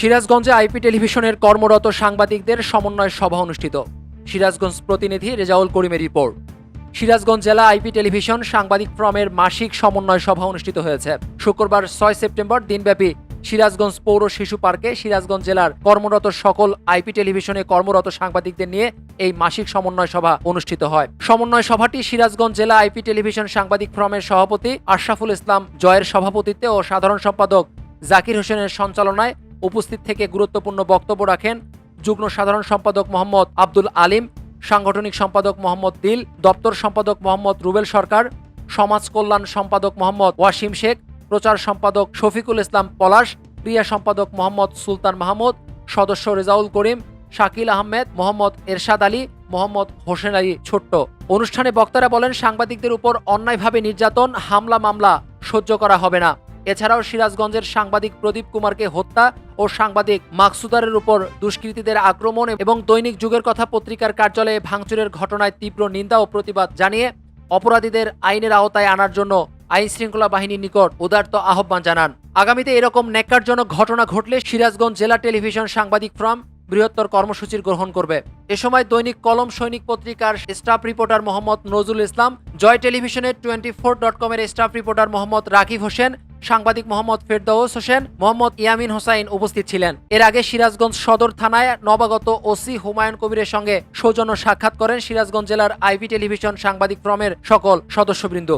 সিরাজগঞ্জে আইপি টেলিভিশনের কর্মরত সাংবাদিকদের সমন্বয় সভা অনুষ্ঠিত। সিরাজগঞ্জ প্রতিনিধি রেজাউল করিমের রিপোর্ট। সিরাজগঞ্জ জেলা আইপি টেলিভিশন সাংবাদিক ফ্রমের মাসিক সমন্বয় সভা অনুষ্ঠিত হয়েছে। শুক্রবার ছয় সেপ্টেম্বর দিনব্যাপী সিরাজগঞ্জ পৌর শিশু পার্কে সিরাজগঞ্জ জেলার কর্মরত সকল আইপি টেলিভিশনে কর্মরত সাংবাদিকদের নিয়ে এই মাসিক সমন্বয় সভা অনুষ্ঠিত হয়। সমন্বয় সভাটি সিরাজগঞ্জ জেলা আইপি টেলিভিশন সাংবাদিক ফ্রমের সভাপতি আশরাফুল ইসলাম জয়ের সভাপতিত্বে ও সাধারণ সম্পাদক জাকির হোসেনের সঞ্চালনায় উপস্থিত থেকে গুরুত্বপূর্ণ বক্তব্য রাখেন যুগ্ম সাধারণ সম্পাদক মোহাম্মদ আব্দুল আলিম, সাংগঠনিক সম্পাদক মোহাম্মদ দিল, দপ্তর সম্পাদক মোহাম্মদ রুবেল সরকার, সমাজ কল্যাণ সম্পাদক মোহাম্মদ ওয়াসিম শেখ, প্রচার সম্পাদক শফিকুল ইসলাম পলাশ, ক্রিয়া সম্পাদক মোহাম্মদ সুলতান মাহমুদ, সদস্য রেজাউল করিম, শাকিল আহমেদ, মোহাম্মদ এরশাদ আলী, মোহাম্মদ হোসেন আলী ছোট্ট। অনুষ্ঠানে বক্তারা বলেন, সাংবাদিকদের উপর অন্যায়ভাবে নির্যাতন, হামলা, মামলা সহ্য করা হবে না। এছাড়াও সিরাজগঞ্জের সাংবাদিক প্রদীপ কুমারকে হত্যা ও সাংবাদিক মাকসুদারের উপর দুষ্কৃতীদের আক্রমণ এবং দৈনিক যুগের কথা পত্রিকার কার্যালয়ে ভাঙচুরের ঘটনায় তীব্র নিন্দা ও প্রতিবাদ জানিয়ে অপরাধীদের আইনের আওতায় আনার জন্য আইন শৃঙ্খলা বাহিনীর নিকট উদার্ত আহ্বান জানান। আগামীতে এরকম ন্যাক্কারজনক ঘটনা ঘটলে সিরাজগঞ্জ জেলা টেলিভিশন সাংবাদিক ফ্রম বৃহত্তর কর্মসূচির গ্রহণ করবে। এ সময় দৈনিক কলম সৈনিক পত্রিকার স্টাফ রিপোর্টার মোহাম্মদ নজরুল ইসলাম, জয় টেলিভিশনের টোয়েন্টি ফোর ডট কমের স্টাফ রিপোর্টার মোহাম্মদ রাকিব হোসেন, সাংবাদিক মোহাম্মদ ফেরদৌস হোসেন, মোহাম্মদ ইয়ামিন হোসাইন উপস্থিত ছিলেন। এর আগে সিরাজগঞ্জ সদর থানায় নবাগত ওসি হুমায়ুন কবিরের সঙ্গে সৌজন্য সাক্ষাৎ করেন সিরাজগঞ্জ জেলার আইবি টেলিভিশন সাংবাদিক ফ্রমের সকল সদস্যবৃন্দ।